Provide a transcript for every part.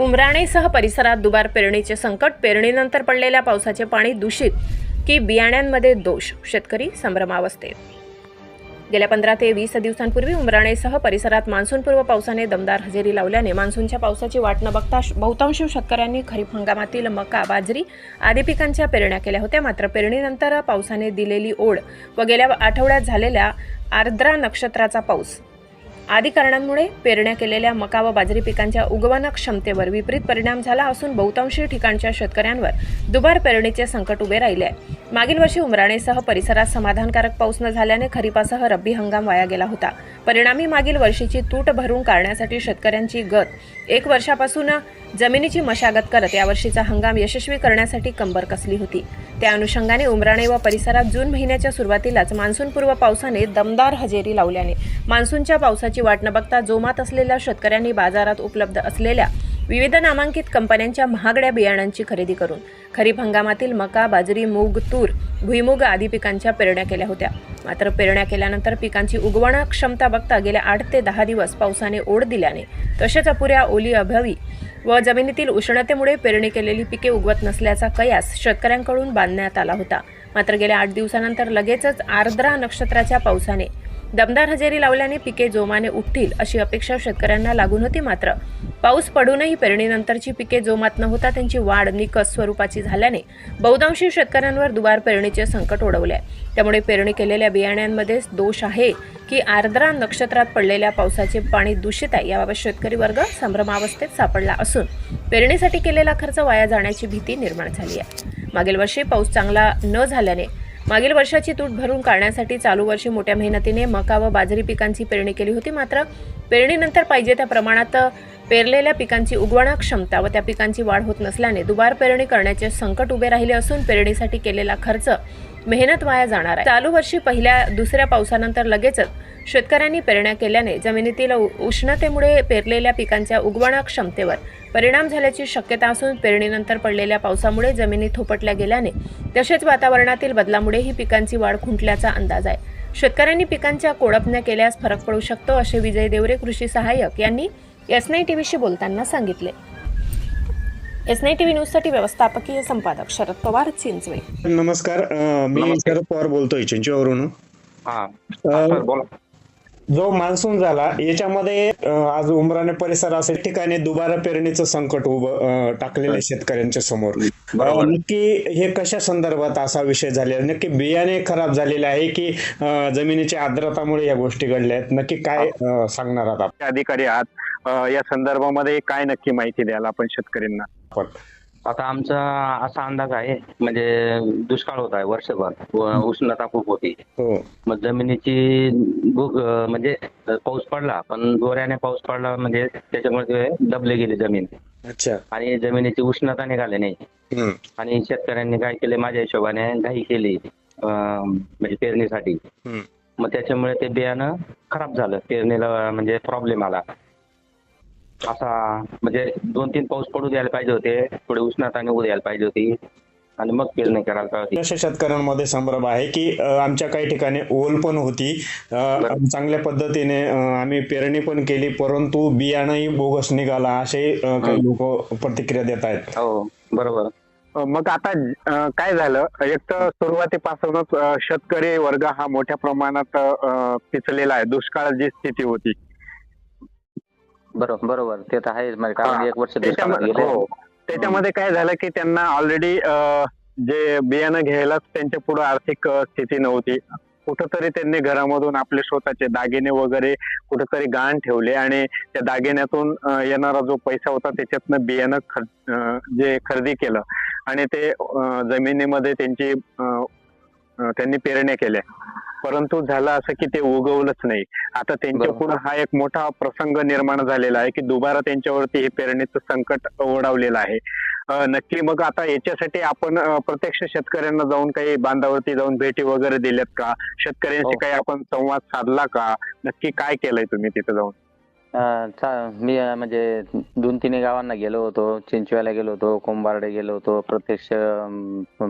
उमराणेसह परिसरात दुबार पेरणीचे संकट पेरणीनंतर पडलेल्या पावसाचे पाणी दूषित की बियाण्यांमध्ये दोष शेतकरी संभ्रमावस्थेत. गेल्या पंधरा ते वीस दिवसांपूर्वी उमराणेसह परिसरात मान्सूनपूर्व पावसाने दमदार हजेरी लावल्याने मान्सूनच्या पावसाची वाट न बघता बहुतांश शेतकऱ्यांनी खरीप हंगामातील मका बाजरी आदी पिकांच्या पेरण्या केल्या होत्या. मात्र पेरणीनंतर पावसाने दिलेली ओढ व गेल्या आठवड्यात झालेल्या आर्द्रा नक्षत्राचा पाऊस आदी कारणांमुळे पेरण्या केलेल्या मका व बाजरी पिकांच्या उगवण क्षमतेवर विपरीत परिणाम झाला असून बहुतांशी ठिकाणच्या शेतकऱ्यांवर दुबार पेरणीचे संकट उभे राहिले आहे. मागील वर्षी उमराणेसह परिसरात समाधानकारक पाऊस न झाल्याने खरीपासह रब्बी हंगाम वाया गेला होता. परिणामी मागील वर्षीची तूट भरून काढण्यासाठी शेतकऱ्यांची गत एक वर्षापासून जमिनीची मशागत करत यावर्षीचा हंगाम यशस्वी करण्यासाठी कंबर कसली होती. त्या अनुषंगाने उमराणे व परिसरात जून महिन्याच्या सुरुवातीलाच मान्सूनपूर्व पावसाने दमदार हजेरी लावल्याने मान्सूनच्या पावसाची वाट न बघता जोमात असलेल्या शेतकऱ्यांनी बाजारात उपलब्ध असलेल्या विविध नामांकित कंपन्यांच्या महागड्या बियाणांची खरेदी करून खरीप हंगामातील मका बाजरी मूग तूर भुईमूग आदी पिकांच्या पेरण्या केल्या होत्या. मात्र पेरण्या केल्यानंतर पिकांची उगवण क्षमता बघता गेल्या आठ ते दहा दिवस पावसाने ओढ दिल्याने तसेच अपुऱ्या ओली अभावी व जमिनीतील उष्णतेमुळे पेरणी केलेली पिके उगवत नसल्याचा कयास शेतकऱ्यांकडून बांधण्यात आला होता. मात्र गेल्या आठ दिवसानंतर लगेचच आर्द्रा नक्षत्राच्या पावसाने दमदार हजेरी लावल्याने पिके जोमाने उठतील अशी अपेक्षा शेतकऱ्यांना लागून होती मात्र पाऊस पडूनही पेरणीनंतरची पिके जोमात न होता त्यांची वाढ निकस स्वरूपाची झाल्याने बहुतांशी शेतकऱ्यांवर दुबार पेरणीचे संकट ओढवले आहे. त्यामुळे पेरणी केलेल्या बियाण्यांमध्ये दोष आहे की आर्द्रा नक्षत्रात पडलेल्या पावसाचे पाणी दूषित आहे याबाबत शेतकरी वर्ग संभ्रमावस्थेत सापडला असून पेरणीसाठी केलेला खर्च वाया जाण्याची भीती निर्माण झाली आहे मागील वर्षी पाऊस चांगला न झाल्याने मागील वर्षाची तूट भरून काढण्यासाठी चालू वर्षी मोठ्या मेहनतीने मका व बाजरी पिकांची पेरणी केली होती. मात्र पेरणीनंतर पाहिजे त्या प्रमाणात पेरलेल्या पिकांची उगवण क्षमता व त्या पिकांची वाढ होत नसल्याने दुबार पेरणी करण्याचे संकट उभे राहिले असून पेरणीसाठी केलेला खर्च मेहनत वाया जाणार आहे. चालू वर्षी पहिल्या दुसऱ्या पावसानंतर लगेचच शेतकऱ्यांनी पेरण्या केल्याने जमिनीतील उष्णतेमुळे पेरलेल्या पिकांच्या उगवण क्षमतेवर परिणाम झाल्याची शक्यता असून पेरणीनंतर पडलेल्या पावसामुळे जमिनी थोपटल्या गेल्याने तसेच वातावरणातील बदलामुळे ही पिकांची वाढ खुंटल्याचा अंदाज आहे. शेतकऱ्यांनी पिकांच्या कोळपण्या केल्यास फरक पडू शकतो असे विजय देवरे कृषी सहाय्यक यांनी एस नाई टीव्हीशी बोलताना सांगितले. एस नाई टीव्ही न्यूजसाठी व्यवस्थापकीय संपादक शरद पवार चिंचवे. नमस्कार. मी. शरद पवार बोलतोय चिंचवरून हा. जो मान्सून झाला याच्यामध्ये आज उमराणे परिसर असेल ठिकाणी दुबारा पेरणीचं संकट उभं टाकलेलं आहे शेतकऱ्यांच्या समोर. नक्की हे कशा संदर्भात असा विषय झालेला आहे? नक्की बियाणे खराब झालेले आहे की जमिनीच्या आर्द्रतामुळे या गोष्टी घडल्या आहेत? नक्की काय सांगणार आहात? अधिकारी आहात. या संदर्भामध्ये काय नक्की माहिती द्याल आपण शेतकऱ्यांना? आता आमचा असा अंदाज आहे म्हणजे दुष्काळ होत आहे वर्षभर. उष्णता खूप होती. हो. मग जमिनीची भूक म्हणजे पाऊस पडला पण जोऱ्याने पाऊस पडला म्हणजे त्याच्यामुळे ते दबले गेली जमीन. अच्छा. आणि जमिनीची उष्णता निघाली नाही. आणि शेतकऱ्यांनी काय केले माझ्या हिशोबाने घाई केली म्हणजे पेरणीसाठी. मग त्याच्यामुळे ते बियाणं खराब झालं पेरणीला म्हणजे प्रॉब्लेम आला. असा म्हणजे दोन तीन पाऊस पडू द्यायला पाहिजे होते थोडी उष्णता निघू द्यायला पाहिजे होती. आणि मग पेरणी करायला पाहिजे होती. अशा शेतकऱ्यांमध्ये संभ्रम आहे की आमच्या काही ठिकाणी ओल पण होती. चांगल्या पद्धतीने आम्ही पेरणी पण केली परंतु बियाणंही बोगस निघाला असे काही लोक प्रतिक्रिया देत आहेत. हो बरोबर. मग आता काय झालं? एक तर सुरुवातीपासूनच शेतकरी वर्ग हा मोठ्या प्रमाणात पिचलेला आहे. दुष्काळ जी स्थिती होती बरोबर बरोबर. ते तर आहेच. म्हणजे कारण एक वर्ष त्याच्यामध्ये हो. त्याच्यामध्ये काय झालं की त्यांना ऑलरेडी जे बियाणं घ्यायलाच त्यांच्या पुढे आर्थिक स्थिती नव्हती. कुठंतरी त्यांनी घरामधून आपले स्वतःचे दागिने वगैरे कुठंतरी गहाण ठेवले आणि त्या दागिन्यातून येणारा जो पैसा होता त्याच्यातनं बियाणं खर- जे खरेदी केलं. आणि ते जमिनीमध्ये त्यांची त्यांनी पेरण्या केल्या. परंतु झालं असं की ते उगवलंच नाही. आता त्यांच्या. पुढे हा एक मोठा प्रसंग निर्माण झालेला आहे की दुबारा त्यांच्यावरती हे पेरणीचं संकट ओढावलेलं आहे. नक्की मग आता याच्यासाठी आपण प्रत्यक्ष शेतकऱ्यांना जाऊन काही बांधावरती जाऊन भेटी वगैरे दिल्यात का? शेतकऱ्यांशी हो. काही आपण संवाद साधला का? नक्की काय केलंय तुम्ही तिथे जाऊन? मी म्हणजे दोन तीन गावांना गेलो होतो. चिंचव्याला गेलो होतो कोंबार्डे गेलो होतो. प्रत्यक्ष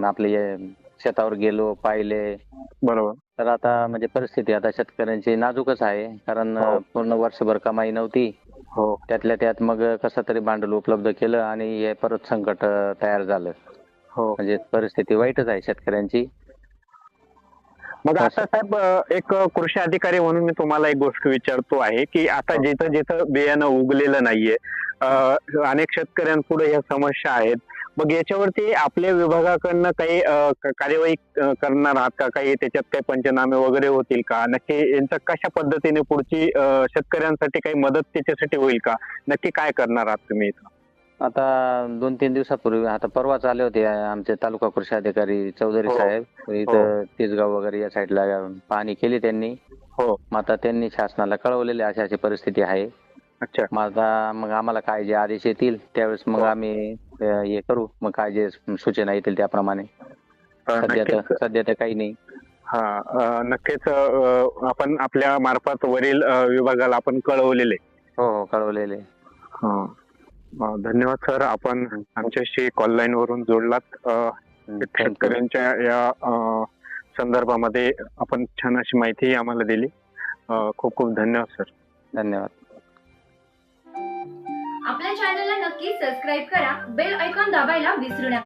आपले शेतावर गेलो पाहिले. बरोबर. तर आता म्हणजे परिस्थिती आता शेतकऱ्यांची नाजूकच आहे. कारण हो. पूर्ण वर्षभर कमाई नव्हती. हो. त्यातल्या त्यात मग कसं तरी भांडवल उपलब्ध केलं आणि हे परत संकट अं, तयार झालं. हो. म्हणजे परिस्थिती वाईटच आहे शेतकऱ्यांची. मग हो, आता साहेब अ, एक कृषी अधिकारी म्हणून मी तुम्हाला एक गोष्ट विचारतो आहे की आता जिथं जिथं बियाणं उगलेलं नाहीये अ, अनेक शेतकऱ्यांपुढे ह्या समस्या आहेत. मग याच्यावरती आपल्या विभागाकडनं काही कार्यवाही करणार आहात का? काही त्याच्यात काही पंचनामे वगैरे होतील का? नक्की यांचं कशा पद्धतीने पुढची शेतकऱ्यांसाठी काही मदत त्याच्यासाठी होईल का? नक्की काय करणार आहात तुम्ही इथं? आता दोन तीन दिवसापूर्वी आता परवाच आले होते आमचे तालुका कृषी अधिकारी चौधरी हो. साहेब. इथं तिसगाव वगैरे या साईडला पाहणी केली त्यांनी. हो. मग आता त्यांनी शासनाला कळवलेली अशी अशी परिस्थिती आहे. अच्छा. मग आता मग आम्हाला काय जे आदेश येतील त्यावेळेस मग हो. आम्ही हे करू. मग काय जे सूचना येतील त्याप्रमाणे. सध्या तर सध्या तर काही नाही. हा नक्कीच आपण आपल्या मार्फत वरील विभागाला आपण कळवलेले. हो हो कळवलेले. हा. धन्यवाद सर. आपण आमच्याशी कॉल लाईन वरून जोडलात. शेतकऱ्यांच्या या संदर्भामध्ये आपण छान अशी माहिती आम्हाला दिली. खूप खूप धन्यवाद सर. धन्यवाद. नक्की सबस्क्राईब करा. बेल ऐकॉन दाबायला विसरू नका.